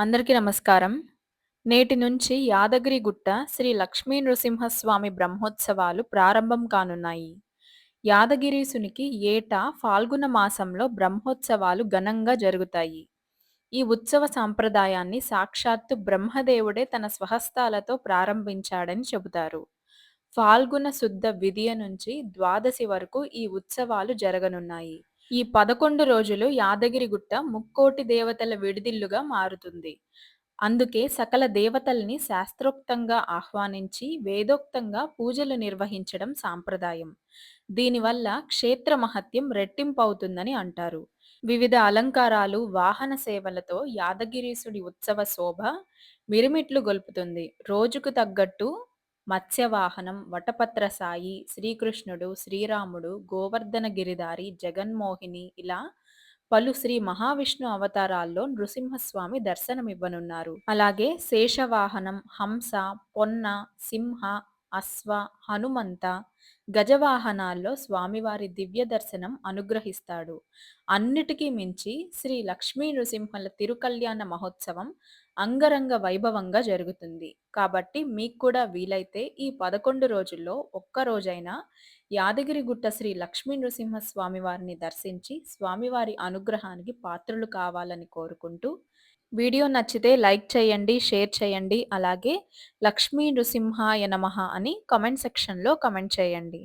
అందరికీ నమస్కారం. నేటి నుంచి యాదగిరిగుట్ట శ్రీ లక్ష్మీ నృసింహస్వామి బ్రహ్మోత్సవాలు ప్రారంభం కానున్నాయి. యాదగిరీసునికి ఏటా ఫాల్గుణ మాసంలో బ్రహ్మోత్సవాలు ఘనంగా జరుగుతాయి. ఈ ఉత్సవ సాంప్రదాయాన్ని సాక్షాత్తు బ్రహ్మదేవుడే తన స్వహస్తాలతో ప్రారంభించాడని చెబుతారు. ఫాల్గుణ శుద్ధ విధియ నుంచి ద్వాదశి వరకు ఈ ఉత్సవాలు జరగనున్నాయి. ఈ పదకొండు రోజులు యాదగిరిగుట్ట ముక్కోటి దేవతల విడిదిల్లుగా మారుతుంది. అందుకే సకల దేవతల్ని శాస్త్రోక్తంగా ఆహ్వానించి వేదోక్తంగా పూజలు నిర్వహించడం సాంప్రదాయం. దీనివల్ల క్షేత్ర మహత్యం రెట్టింపవుతుందని అంటారు. వివిధ అలంకారాలు, వాహన సేవలతో యాదగిరీసుడి ఉత్సవ శోభ మిరుమిట్లు గొల్పుతుంది. రోజుకు తగ్గట్టు మత్స్యవాహనం, వటపత్ర సాయి, శ్రీకృష్ణుడు, శ్రీరాముడు, గోవర్ధన గిరిధారి, జగన్మోహిని ఇలా పలు శ్రీ మహావిష్ణు అవతారాల్లో నృసింహస్వామి దర్శనమివ్వనున్నారు. అలాగే శేషవాహనం, హంస, పొన్న, సింహ, అశ్వ, హనుమంత, గజవాహనాల్లో స్వామివారి దివ్య దర్శనం అనుగ్రహిస్తాడు. అన్నిటికీ మించి శ్రీ లక్ష్మీ నృసింహుల తిరుకల్యాణ మహోత్సవం అంగరంగ వైభవంగా జరుగుతుంది. కాబట్టి మీకు కూడా వీలైతే ఈ పదకొండు రోజుల్లో ఒక్క రోజైనా యాదగిరిగుట్ట శ్రీ లక్ష్మీ నృసింహ స్వామివారిని దర్శించి స్వామివారి అనుగ్రహానికి పాత్రలు కావాలని కోరుకుంటూ వీడియో నచ్చితే లైక్ చేయండి, షేర్ చేయండి. అలాగే లక్ష్మీ నృసింహాయ నమః అని కమెంట్ సెక్షన్‌లో కమెంట్ చేయండి. చేయండి